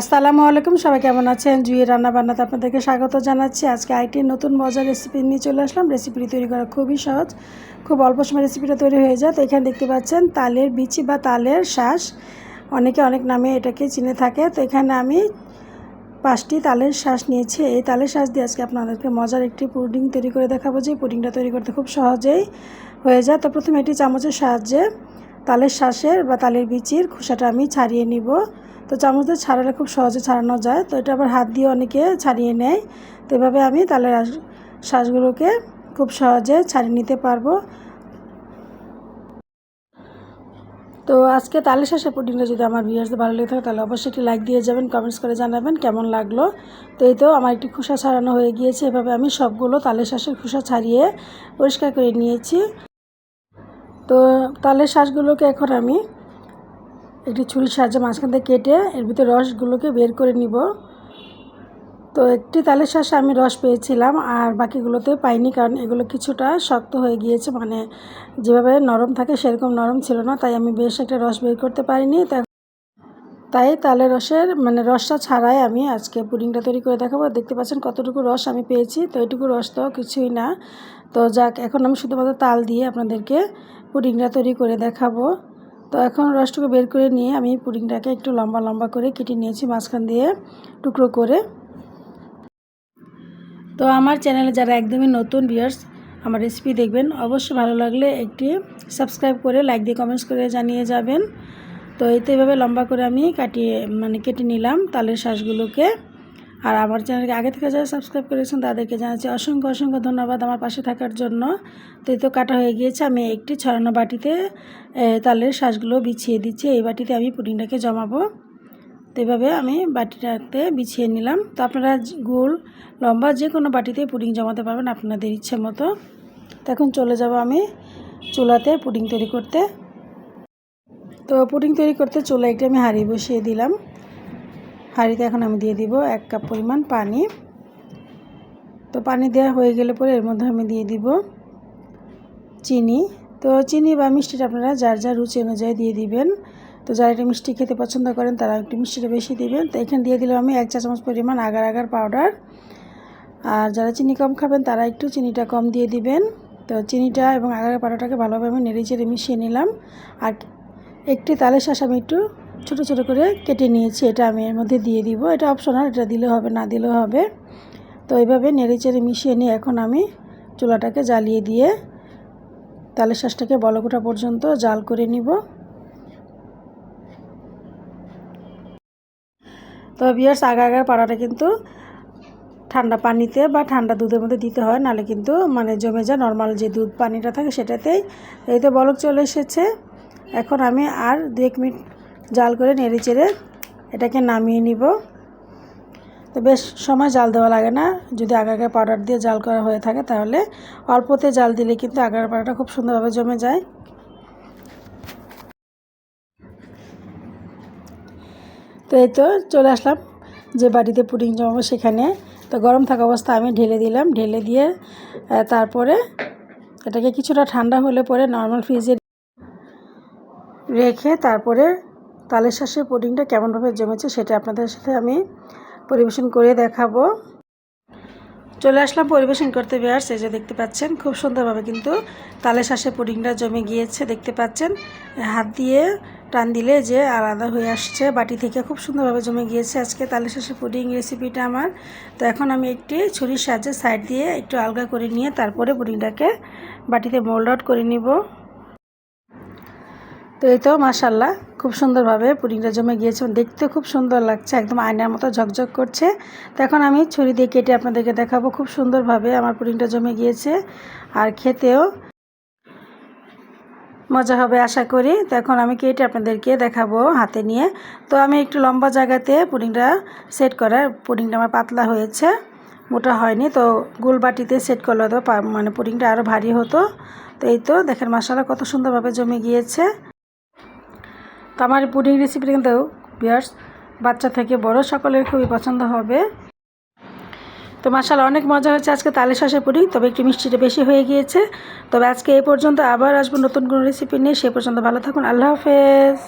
আসসালামু আলাইকুম, সবাই কেমন আছেন? জুয়ে রান্না বান্নাতে আপনাদেরকে স্বাগত জানাচ্ছি। আজকে আইটি নতুন মজার রেসিপি নিয়ে চলে আসলাম। রেসিপিটি তৈরি করা খুবই সহজ। খুব অল্প সময় রেসিপিটা তৈরি হয়ে যায়। তো এখানে দেখতে পাচ্ছেন, তালের বিচি বা তালের শ্বাস অনেকে অনেক নামে এটাকে চিনে থাকে। তো এখানে আমি পাঁচটি তালের শ্বাস নিয়েছি। এই তালের শ্বাস দিয়ে আজকে আপনাদেরকে মজার একটি পুডিং তৈরি করে দেখাবো। যে পুডিংটা তৈরি করতে খুব সহজেই হয়ে যায়। তো প্রথমে এটি চামচের সাহায্যে তালের শ্বাসের বা তালের বিচির খোসাটা আমি ছাড়িয়ে নিব। তো চামচ ছাড়ালে খুব সহজে ছাড়ানো যায়। তো এটা আবার হাত দিয়ে অনেকে ছাড়িয়ে নেয়। তো এভাবে আমি তালের শ্বাসগুলোকে খুব সহজে ছাড়িয়ে নিতে পারব। তো আজকে তালের শ্বাসের পুডিংটা যদি আমার ভিউয়ার্সদের ভালো লেগে থাকে, তাহলে অবশ্যই একটি লাইক দিয়ে যাবেন, কমেন্টস করে জানাবেন কেমন লাগল। তো এই তো আমার একটি খোসা ছাড়ানো হয়ে গিয়েছে। এভাবে আমি সবগুলো তালের শ্বাসের খোসা ছাড়িয়ে পরিষ্কার করে নিয়েছি। তো তালের শ্বাসগুলোকে এখন আমি একটি ছুরির সাহায্যে মাঝখান থেকে কেটে এর ভিতরে রসগুলোকে বের করে নিব। তো একটি তালের শ্বাসে আমি রস পেয়েছিলাম আর বাকিগুলোতে পাইনি কারণ এগুলো কিছুটা শক্ত হয়ে গিয়েছে মানে যেভাবে নরম থাকে সেরকম নরম ছিল না, তাই আমি বেশ একটা রস বের করতে পারিনি। তাই তালের রসের মানে রসটা ছাড়াই আমি আজকে পুডিংটা তৈরি করে দেখাবো। দেখতে পাচ্ছেন কতটুকু রস আমি পেয়েছি। তো এটুকু রস তো কিছুই না। তো যাক, এখন আমি শুধুমাত্র তাল দিয়ে আপনাদেরকে পুডিংটা তৈরি করে দেখাবো। তো এখন রসটুকু বের করে নিয়ে আমি পুডিংটাকে একটু লম্বা লম্বা করে কেটে নিয়েছি মাঝখান দিয়ে টুকরো করে। তো আমার চ্যানেলে যারা একদমই নতুন ভিউয়ার্স, আমার রেসিপি দেখবেন, অবশ্যই ভালো লাগলে একটি সাবস্ক্রাইব করে, লাইক দিয়ে কমেন্টস করে জানিয়ে যাবেন। তো এই তো এইভাবে লম্বা করে আমি কাটিয়ে মানে কেটে নিলাম তালের শ্বাসগুলোকে আর আমার চ্যানেলকে আগে থেকে যারা সাবস্ক্রাইব করেছেন তাদেরকে জানাচ্ছি অসংখ্য অসংখ্য ধন্যবাদ আমার পাশে থাকার জন্য। তো তো কাটা হয়ে গিয়েছে, আমি একটি ছড়ানো বাটিতে তালের শ্বাসগুলো বিছিয়ে দিচ্ছি। এই বাটিতে আমি পুডিংটাকে জমাবো। তো এভাবে আমি বাটিটাতে বিছিয়ে নিলাম। তো আপনারা গোল, লম্বা যে কোনো বাটিতে পুডিং জমাতে পারবেন আপনাদের ইচ্ছে মতো। তো এখন চলে যাব আমি চুলাতে পুডিং তৈরি করতে। তো পুডিং তৈরি করতে চুলা একটি আমি হাঁড়ি বসিয়ে দিলাম। হাঁড়িতে এখন আমি দিয়ে দিব এক কাপ পরিমাণ পানি। তো পানি দেওয়া হয়ে গেলে পরে এর মধ্যে আমি দিয়ে দিব চিনি। তো চিনি বা মিষ্টিটা আপনারা যার যার রুচি অনুযায়ী দিয়ে দিবেন। তো যারা একটু মিষ্টি খেতে পছন্দ করেন তারা একটু মিষ্টিটা বেশি দিবেন। তো এখানে দিয়ে দিলাম আমি এক চা চামচ পরিমাণ আগার আগার পাউডার। আর যারা চিনি কম খাবেন, তারা একটু চিনিটা কম দিয়ে দিবেন। তো চিনিটা এবং আগার পাউডারটাকে ভালোভাবে আমি নেড়ে চেড়ে মিশিয়ে নিলাম। আর একটি তালের শ্বাস আমি একটু ছোট ছোট করে কেটে নিয়েছি, এটা আমি এর মধ্যে দিয়ে দিব। এটা অপশনাল এটা দিলেও হবে, না দিলেও হবে। তো এইভাবে নেড়ে চেড়ে মিশিয়ে নিয়ে এখন আমি চুলাটাকে জ্বালিয়ে দিয়ে তালের শ্বাসটাকে বলকোটা পর্যন্ত জাল করে নিব। তো বিয়ার্স, আগা আগার পাড়াটা কিন্তু ঠান্ডা পানিতে বা ঠান্ডা দুধের মধ্যে দিতে হয়, নাহলে কিন্তু মানে জমে যায় নর্মাল যে দুধ পানিটা থাকে সেটাতেই। এই তো বলক চলে এসেছে। এখন আমি আর দু এক মিনিট জাল করে নেড়ে চেড়ে এটাকে নামিয়ে নিব। তো বেশ সময় জাল দেওয়া লাগে না। যদি আগে আগে পাউডার দিয়ে জাল করা হয়ে থাকে তাহলে অল্পতে জাল দিলে কিন্তু আগার পাউডারটা খুব সুন্দরভাবে জমে যায়। তো এই তো চলে আসলাম যে বাড়িতে পুডিং জমাবো সেখানে। তো গরম থাকা অবস্থা আমি ঢেলে দিলাম। ঢেলে দিয়ে তারপরে এটাকে কিছুটা ঠান্ডা হলে পরে নর্মাল ফ্রিজে রেখে তারপরে তালের শ্বাসে পুডিংটা কেমনভাবে জমেছে সেটা আপনাদের সাথে আমি পরিবেশন করে দেখাবো। চলে আসলাম পরিবেশন করতে বেয়ার্স, এই যে দেখতে পাচ্ছেন, খুব সুন্দরভাবে কিন্তু তালে শ্বাসে পুডিংটা জমে গিয়েছে, দেখতে পাচ্ছেন। হাত দিয়ে টান দিলে যে আলাদা হয়ে আসছে, বাটি থেকে খুব সুন্দরভাবে জমে গিয়েছে আজকে তালে শ্বাসে পুডিং রেসিপিটা আমার। তো এখন আমি একটি ছুরির সাহায্যে সাইড দিয়ে একটু আলগা করে নিয়ে তারপরে পুডিংটাকে বাটিতে মোল্ড আউট করে নিব। তো এই তো মাসাল্লাহ খুব সুন্দরভাবে পুডিংটা জমে গিয়েছে দেখতে খুব সুন্দর লাগছে, একদম আয়নার মতো ঝকঝক করছে। তো এখন আমি ছুরি দিয়ে কেটে আপনাদেরকে দেখাবো খুব সুন্দরভাবে আমার পুডিংটা জমে গিয়েছে আর খেতেও মজা হবে আশা করি। তো এখন আমি কেটে আপনাদেরকে দেখাবো হাতে নিয়ে। তো আমি একটু লম্বা জায়গাতে পুডিংটা সেট করার, পুডিংটা আমার পাতলা হয়েছে, মোটা হয়নি, তো গোল বাটিতে সেট করলে তো মানে পুডিংটা আরও ভারী হতো। তো এই তো, দেখেন মশলা কত সুন্দরভাবে জমে গিয়েছে। তো আমার পুডিং রেসিপি কিন্তু বিয়ার্স বাচ্চা থেকে বড় সকলের খুবই পছন্দ হবে। তো মাসাল অনেক মজা হয়েছে আজকে তালে শাসে পুডিং, তবে একটু মিষ্টিটা বেশি হয়ে গিয়েছে। তবে আজকে এই পর্যন্ত আবার আসব নতুন কোনো রেসিপি নিয়ে, সে পর্যন্ত ভালো থাকুন, আল্লাহ হাফেজ।